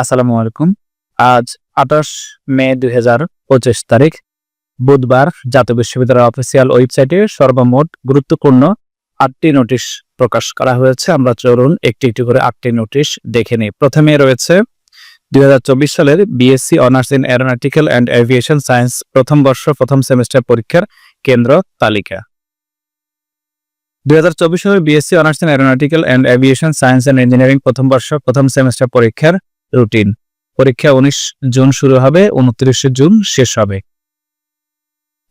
আসসালামু আলাইকুম। আজ আঠাশ মে দুই হাজার পঁচিশ তারিখ। বুধবার জাতীয় বিশ্ববিদ্যালয়ের অফিসিয়াল ওয়েবসাইটে সর্বমোট গুরুত্বপূর্ণ আটটি নোটিশ প্রকাশ করা হয়েছে। আমরা চলুন একটি একটি করে আটটি নোটিশ দেখে নিই। প্রথমে রয়েছে দুই হাজার চব্বিশ সালের BSc honours in aeronautical and aviation science প্রথম বর্ষ, প্রথম সেমিস্টার পরীক্ষার কেন্দ্র তালিকা। দুই হাজার চব্বিশ সালের BSc honours in aeronautical and aviation science and engineering প্রথম বর্ষ, প্রথম সেমিস্টার পরীক্ষার রুটিন পরীক্ষা উনিশ জুন শুরু হবে, উনত্রিশে জুন শেষ হবে।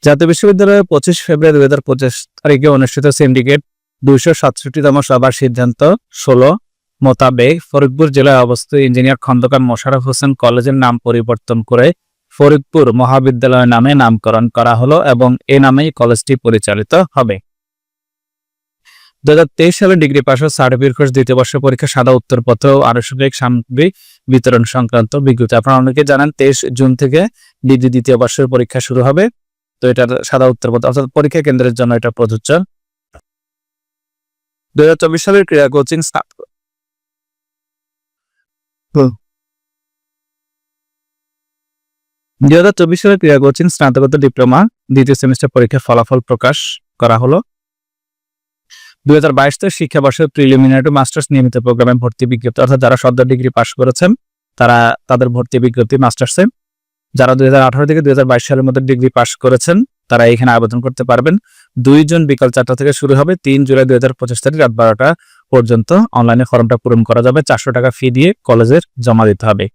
জাতীয় বিশ্ববিদ্যালয়ে পঁচিশ ফেব্রুয়ারি দুই হাজার পঁচিশ তারিখে অনুষ্ঠিত সিন্ডিকেট দুইশো সাতষট্টিতম সভার সিদ্ধান্ত ষোলো মোতাবেক ফরিদপুর জেলায় অবস্থিত ইঞ্জিনিয়ার খন্দকার মোশারফ হোসেন কলেজের নাম পরিবর্তন করে ফরিদপুর মহাবিদ্যালয় নামে নামকরণ করা হলো এবং এ নামেই কলেজটি পরিচালিত হবে। দু হাজার তেইশ সালে ডিগ্রি পাশ ও সার্টিফিকেট কোর্স দ্বিতীয় বর্ষ পরীক্ষা সাদা উত্তরপত্র ও আনুষঙ্গিক সামগ্রী বিতরণ সংক্রান্ত বিজ্ঞপ্তি। আপনারা অনেকে জানেন তেইশ জুন থেকে ডিগ্রি দ্বিতীয় বর্ষের পরীক্ষা শুরু হবে। তো এটার সাদা উত্তরপত্র অর্থাৎ পরীক্ষা কেন্দ্রের জন্য এটা প্রযোজ্য। দুই হাজার চব্বিশ সালের ক্রীড়া কোচিং দুই হাজার চব্বিশ সালের ক্রীড়া কোচিং স্নাতকোত্তর ডিপ্লোমা দ্বিতীয় সেমিস্টার পরীক্ষার ফলাফল প্রকাশ করা হলো। দুই হাজার বাইশ থেকে শিক্ষাবর্ষের প্রিলিমিনারি মাস্টার্স নিয়মিত প্রোগ্রামে ভর্তি বিজ্ঞপ্তি, অর্থাৎ যারা সদ্য ডিগ্রি পাশ করেছেন, তারা তাদের ভর্তি বিজ্ঞপ্তি মাস্টার্সে যারা দুই হাজার আঠারো থেকে দুই হাজার বাইশ সালের মধ্যে ডিগ্রি পাশ করেছেন, তারা এখানে আবেদন করতে পারবেন। দুই জুন বিকাল চারটা থেকে শুরু হবে, তিন জুলাই দুই হাজার পঁচিশ তারিখ রাত বারোটা পর্যন্ত। অনলাইনে ফর্মটা পূরণ করা যাবে, চারশো টাকা ফি দিয়ে কলেজের জমা দিতে হবে।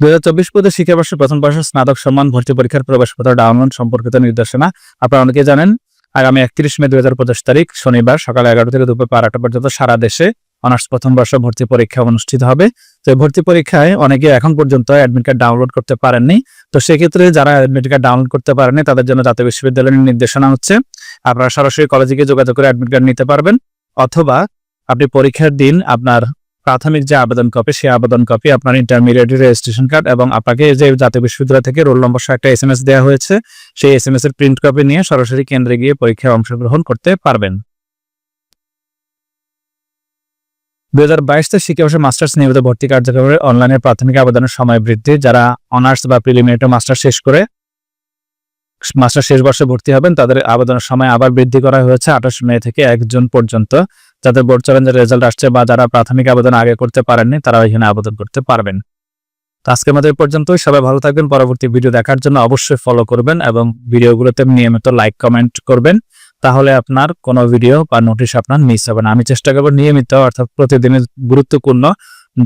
দুই হাজার চব্বিশ পদে শিক্ষাবর্ষের প্রথম বর্ষের স্নাতক সম্মান ভর্তি পরীক্ষার প্রবেশপত্র ডাউনলোড সম্পর্কিত নির্দেশনা। আপনারা অনেকে জানেন আগামী একত্রিশ মে পঁচিশ তারিখ, শনিবার সকাল এগারো থেকে দুপুর বারোটা পর্যন্ত সারা দেশে অনার্স প্রথম বর্ষ ভর্তি পরীক্ষা অনুষ্ঠিত হবে। তো ভর্তি পরীক্ষায় অনেকে এখন পর্যন্ত অ্যাডমিট কার্ড ডাউনলোড করতে পারেননি। তো সেক্ষেত্রে যারা অ্যাডমিট কার্ড ডাউনলোড করতে পারেননি, তাদের জন্য জাতীয় বিশ্ববিদ্যালয়ের নির্দেশনা হচ্ছে, আপনারা সরাসরি কলেজে গিয়ে যোগাযোগ করে অ্যাডমিট কার্ড নিতে পারবেন। অথবা আপনি পরীক্ষার দিন আপনার প্রাথমিক যে আবেদন কপি সেই আবেদন কপি আপনার ইন্টারমিডিয়েট রেজিস্ট্রেশন কার্ড এবং আপনাকে যে জাতীয় বিশ্ববিদ্যালয় থেকে রোল নম্বর সহ একটা এস এম এস দেওয়া হয়েছে, সেই এস এম এস এর প্রিন্ট কপি নিয়ে সরাসরি কেন্দ্রে গিয়ে পরীক্ষায় অংশগ্রহণ করতে পারবেন। দুই হাজার বাইশ থেকে শিক্ষাবর্ষে মাস্টার্স নিয়মিত ভর্তি কার্যক্রমে অনলাইনে প্রাথমিক আবেদনের সময় বৃদ্ধি। যারা অনার্স বা প্রিলিমিনারি মাস্টার শেষ করে মাস্টার শেষ বর্ষে ভর্তি হবেন, তাদের আবেদনের সময় আবার বৃদ্ধি করা হয়েছে আঠাশ মে থেকে এক জুন পর্যন্ত। যাদের বোর্ড চ্যালেঞ্জের রেজাল্ট আসছে বা যারা প্রাথমিক আবেদন আগে করতে পারেননি, তারা এখানে আবেদন করতে পারবেন। তো আজকে আমাদের পর্যন্তই। সবাই ভালো থাকবেন। পরবর্তী ভিডিও দেখার জন্য অবশ্যই ফলো করবেন এবং ভিডিওগুলোতে নিয়মিত লাইক কমেন্ট করবেন। তাহলে আপনার কোনো ভিডিও বা নোটিশ আপনার মিস হবে না। আমি চেষ্টা করব নিয়মিত, অর্থাৎ প্রতিদিনের গুরুত্বপূর্ণ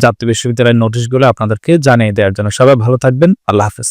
জাতীয় বিশ্ববিদ্যালয়ের নোটিশগুলো আপনাদেরকে জানিয়ে দেওয়ার জন্য। সবাই ভালো থাকবেন। আল্লাহ হাফেজ।